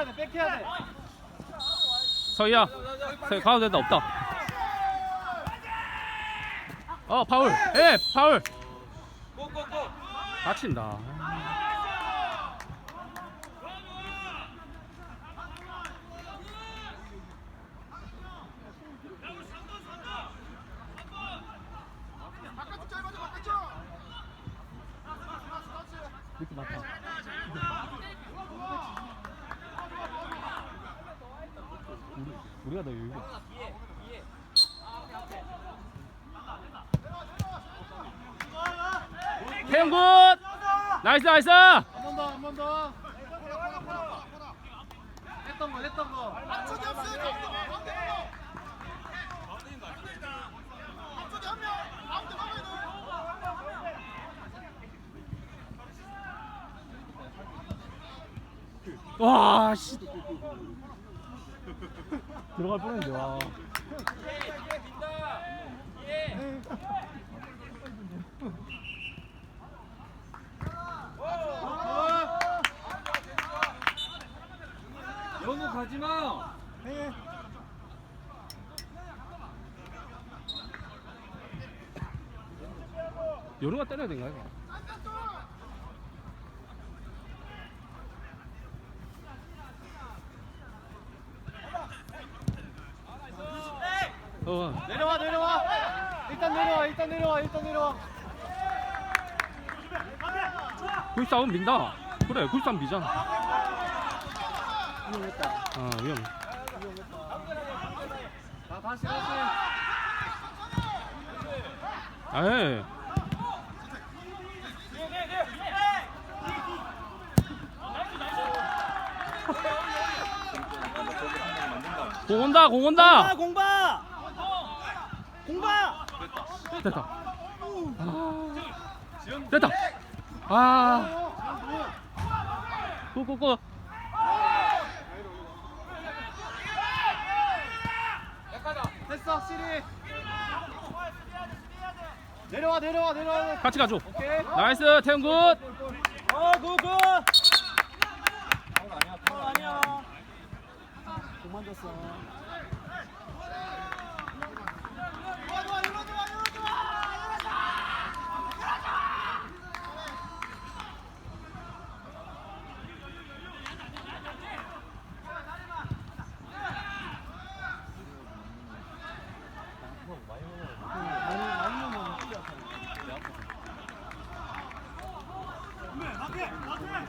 백해야 돼, 백해야 돼. 서희야 서희 가도 된다 없다. 어 파울. 예 파울. 고고고. 다친다 우리, 우리가 더 여유가 있어. 태영 굿 나이스 나이스 한 번 더, 한 번 더. 했던 거, 했던 거. 와, 씨. 들어갈 뻔했는데, 와. 연우 가지마 요루가 때려야 된가, 이거? 어, 내려와, 내려와. 일단 내려와, 일단 내려와, 일단 내려와. 93은 민다. 그래, 93 미잖아. 위험했다. 아, 위험해. 자, 다시, 다시. 에이. 공 온다, 공 온다. 공바! 됐다. 아, 됐다. 아, 고고고. 됐어, 시리. 내려와, 내려와, 내려와. 같이 가줘. 오케이. 나이스, 태영 굿. 어, 굿, 굿. 아니야. 공 만졌어. 많이 많이 먹으면 큰일 났다. 나이스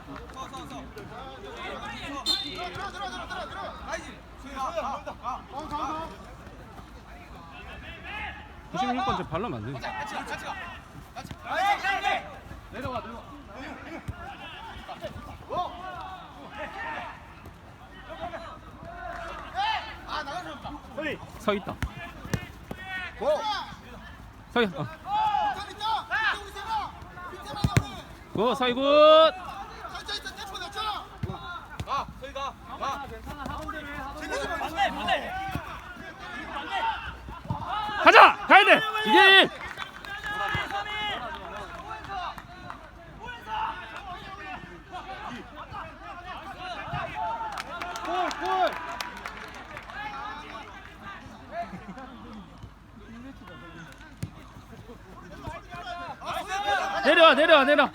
96번째 발라면 안 돼. 내려와, 내려와. 서 있다. 서희. 어. 굿, 서희 굿. 가 저기 가자, 가야 돼. 이게. 내려와, 내려와, 내려.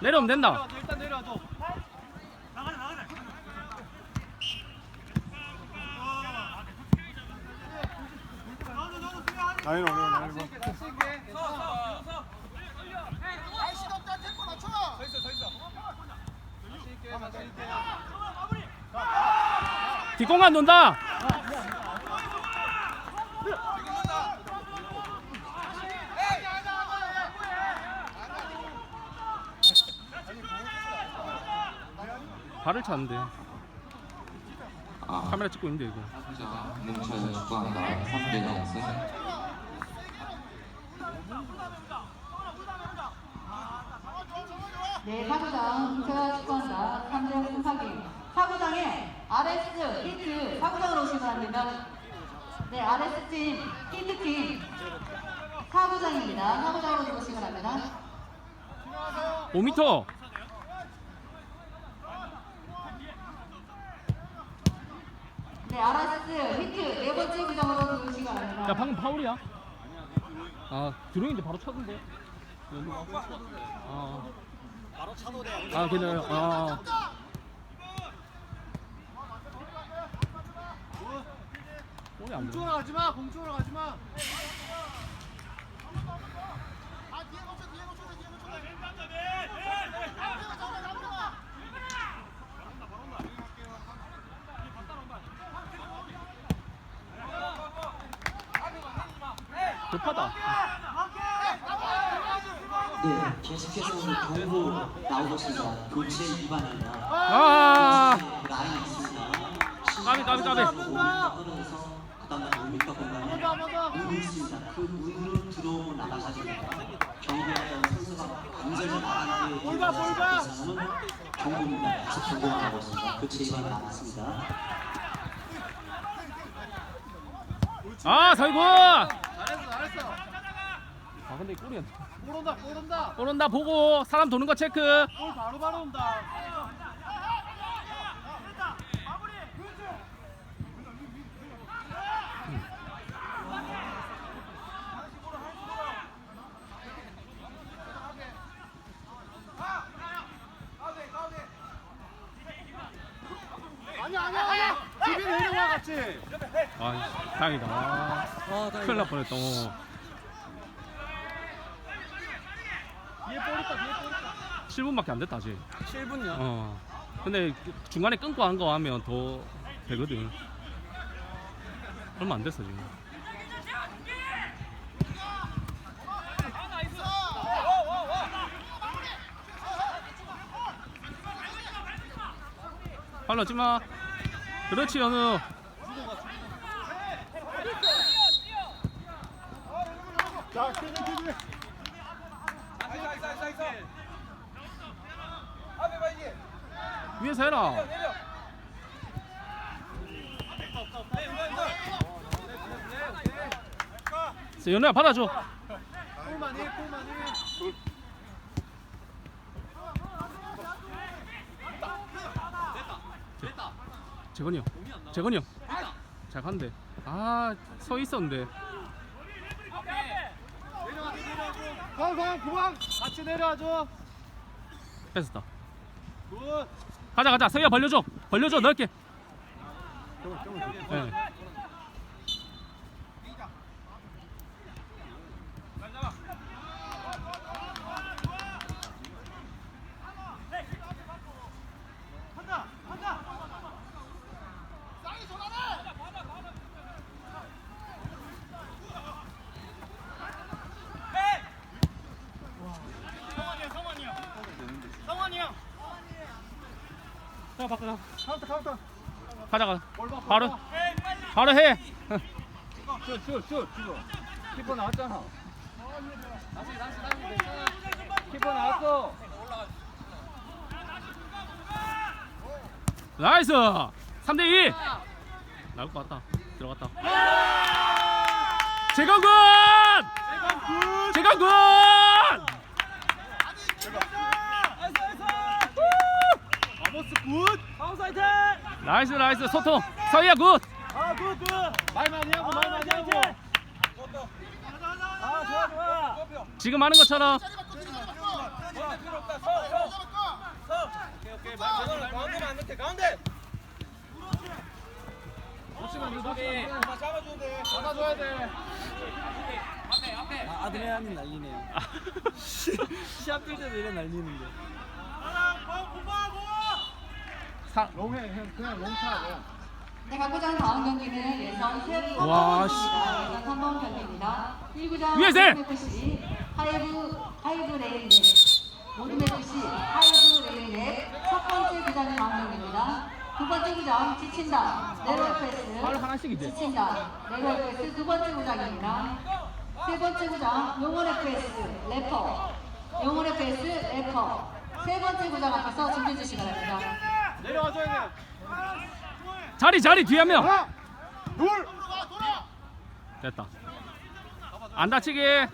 내려오면 된다. 일단 내려와줘. 올려 다시 있게, 다시 있게. 뒷공간 논다. 발을 찼는데 아, 카메라 찍고 있는데 이거 자, 뭉쳐서 축구한다. 3대 연승. 네, 사구장 뭉쳐야 축구한다. 3대 0 승하기. 사구장에 RS 히트 사구장으로 오시기 바랍니다. 네, RS 팀 히트 팀 사구장입니다. 사구장으로 오시기 바랍니다. 5m. 네, RS 히트 네 번째 구장으로 오시기 바랍니다. 야 방금 파울이야. 아 드로잉인데 바로 쳤는데. 아. 바로 차도 돼. 아 괜찮아요. 아. 볼이 안 돼. 공쪽으로 가지 마. 공쪽으로 가지 마. 급하다. 네, 계속해서 경고 나오고 있습니다. 교체 위반입니다. 아. 라인 있습니다. 까비, 까비, 까비. 떨어져서 그다음에 5m 공간에 한번 더. 문이 있습니다. 그 문으로 들어오고 나가가지고 경기하던 선수가 완전히 나간 뒤에 볼 봐, 볼 봐. 그 사람은 경고입니다. 계속 경고가 나오고 있습니다. 교체 위반 나왔습니다. 아 서이군. 잘했어, 잘했어. 아 근데 골이 안 돼. 볼 온다, 볼 온다. 볼 온다 보고 사람 도는 거 체크. 볼 바로 바로 온다. 아니야, 아니야, 아니야. 집에 내려와 같이. 아 다행이다. 아, 큰일 날 뻔했다. 어. 뒤에 볼 있다, 뒤에 볼 있다. 7분밖에 안 됐다 아직. 7분이야. 어. 근데 중간에 끊고 한 거 하면 더 되거든. 얼마 안 됐어 지금. 발라지 마. 그렇지 연우. 자, 키즈, 키즈. 나이스 나이스 나이스 나이스 앞에 봐 이게 위에서 해라. 자, 연우야 받아줘. 골만 해, 골만 해. 재건이 형. 재건이 형. 잘 간대. 아, 서 있었는데. 가, 가, 구방. 같이 내려와줘. 뺏었다. 굿. 가자, 가자. 서희야 벌려줘. 벌려줘. 넓게. 네. 자, 바꿔. 카운터, 카운터. 가자, 가자. 바로. 봐. 바로 해. 슛슛슛 키퍼 나왔잖아 키퍼 나왔어 나이스. 3대 2. 나올 것 같다. 들어갔다. 재건군! 재건군! 아모스 굿. 나이스 나이스 소통. 서희야 굿. 아, 굿, 굿. 말 많이 하고, 말 많이 하고. 아, 좋아, 좋아. 지금 하는 것처럼. 가운데 필요 없다 서서 오케이 오케이 말 가운데만 안 넣게 가운데 놓치면 안 돼, 놓치면 돼 받아줘야 돼. 아드레날린 날리네요. 시합 뛸 때도 이런 날리는데. 사. 롱해, 그냥, 롱차, 롱. 네, 각구장 다음 경기는 예선 세 와, 3번 경기입니다. 예선 3번 경기입니다. 1구장 위에서 해! FC 하이브 하이브 레인넷 모든 FC 하이브 레인넷 첫 번째 구장은 다음 경기입니다. 두 번째 구장 지친다 네로 패스 팔 하나씩이지. 지친다 네로 패스 두 번째 구장입니다. 세 번째 구장 용원의 패스 래퍼 용원의 패스 래퍼 세 번째 구장 앞에서 준비해 주시기 바랍니다. 내려와줘야 돼. 자리 자리 뒤에 한 명 하나, 둘, 됐다 안 다치게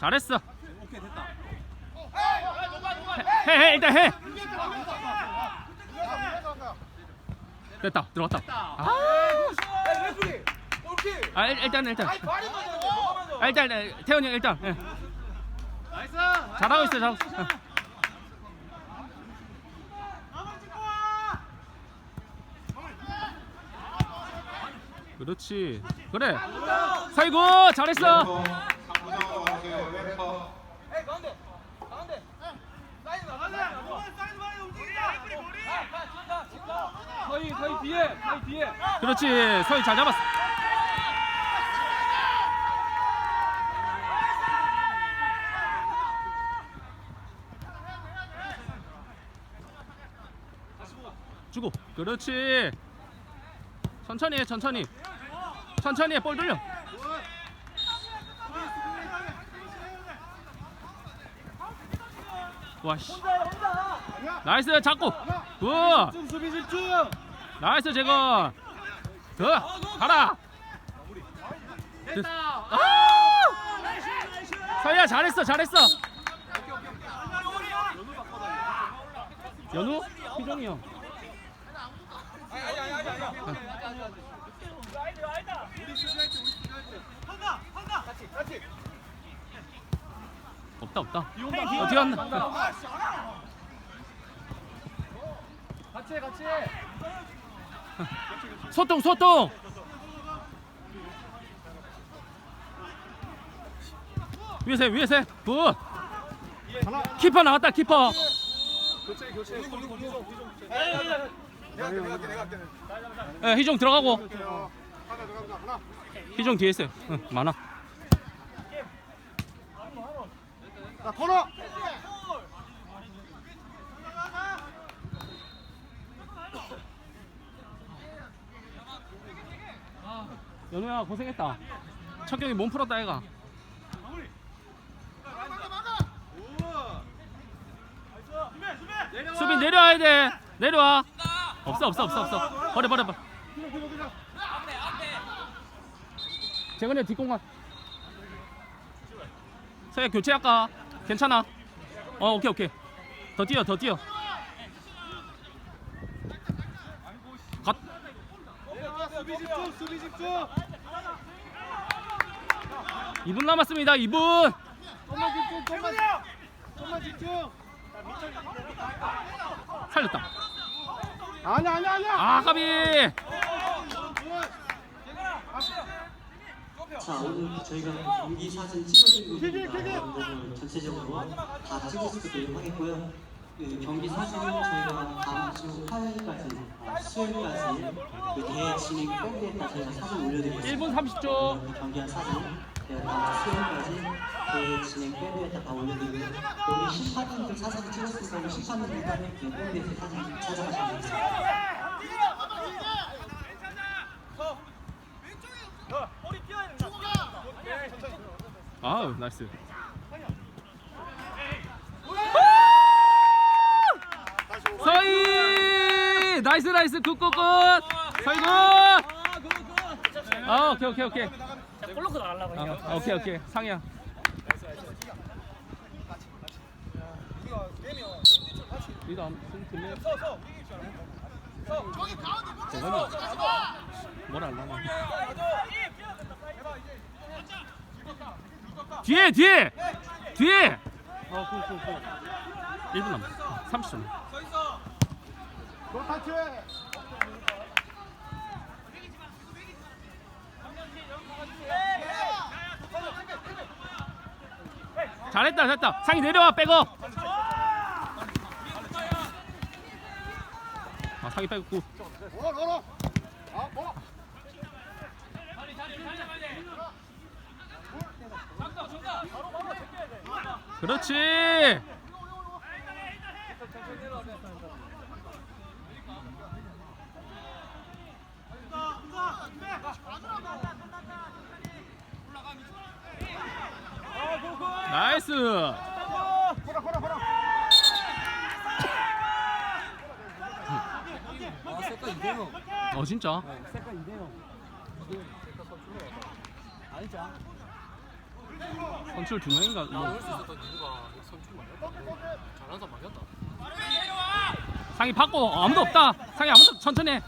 잘했어 오케이 됐다. 해 해 일단 해 됐다 들어갔다 아. 아 일, 일단 일단. 아, 일단 일단, 태현이 형 일단 예. 나이스. 잘하고 있어 잘하고 있어 예. 그렇지 그래 사이고 잘했어 에이 가운데. 가운데. 사이드 나. 사이드 나. 사이드 많이 움직이자. 머리. 가, 진다, 진다. 거의 거의 뒤에 거의 뒤에. 그렇지. 서희 잘 잡았어. 주고. 그렇지. 천천히 해 천천히 천천히 해 볼 돌려. 와 씨. 나이스 잡고. 굿. 좀 수비 집중. 나이스 제거 더. 가라. 됐다. 아! 서희야 잘했어 잘했어. 연우? 희종이 형. 아니 아니 아니 아니 아니. 사이드 아니다. 한다 한다. 같이 같이. 없다 없다 어디 갔나 같이 해, 같이. 해. 소통 소통 위에서 해, 위에서 해. 굿 키퍼 나왔다 키퍼 내가 할게. 예, 희종 들어가고. 희종 뒤에 있어요. 응, 많아. 자, 코너. 연우야 고생했다. 첫 경기 몸 풀었다 애가. 수비 내려와야 돼. 내려와. 없어 없어 없어 없어. 버려 버려 버려 재근이 뒷공간 서야 교체할까 괜찮아 어 오케이 오케이 더 뛰어 더 뛰어 갓 수비 집중, 수비 집중. 2분 남았습니다 2분 좀만 집중, 좀만. 좀만 집중. 살렸다 아니야, 아니야, 아니야. 아 까비 자 오늘 저희가 경기 사진 찍어드리고 있습니다. 여러분들 전체적으로 다 찍어드리도록 하겠고요. 그 경기 사진은 저희가 다음 주 화요일까지, 아, 수요일까지 그 대회 진행 밴드에다 저희가 사진 올려드리겠습니다. 1분 30초 그 경기한 사진 저희가 다음 주 수요일까지 대회 진행 밴드에다 다 올려드리고요. 여기 심판님들 사진 찍었을 거면 심판님들 그 밴드에서 사진 찾아가시면 되겠습니다. 머리 뛰어야 된다. 아우 나이스. 서희! 나이스 나이스. 굿굿굿. 서희 굿! 아, 오케이 오케이 오케이. 골 넣고 나가려고. 아, 오케이 오케이. 게임이요. 리더 서 서. 저기 가운데 뭐라 하려나 뒤에 뒤에 뒤에 어, 1분 남았어 30초 서 있어. 볼 타치. 잘했다 잘했다 상이 내려와 백업 아 상이 빼고 걸어, 걸어. 아, 걸어. 그렇지 나이스. 어 진짜? 아니죠? 선출 두 명인가? 뭐. 나올 수 있었던 이유가 선출 말이었다. 잘하는 사람 말이었다. 상이 받고 어, 아무도 없다. 상이 아무도 천천히 해.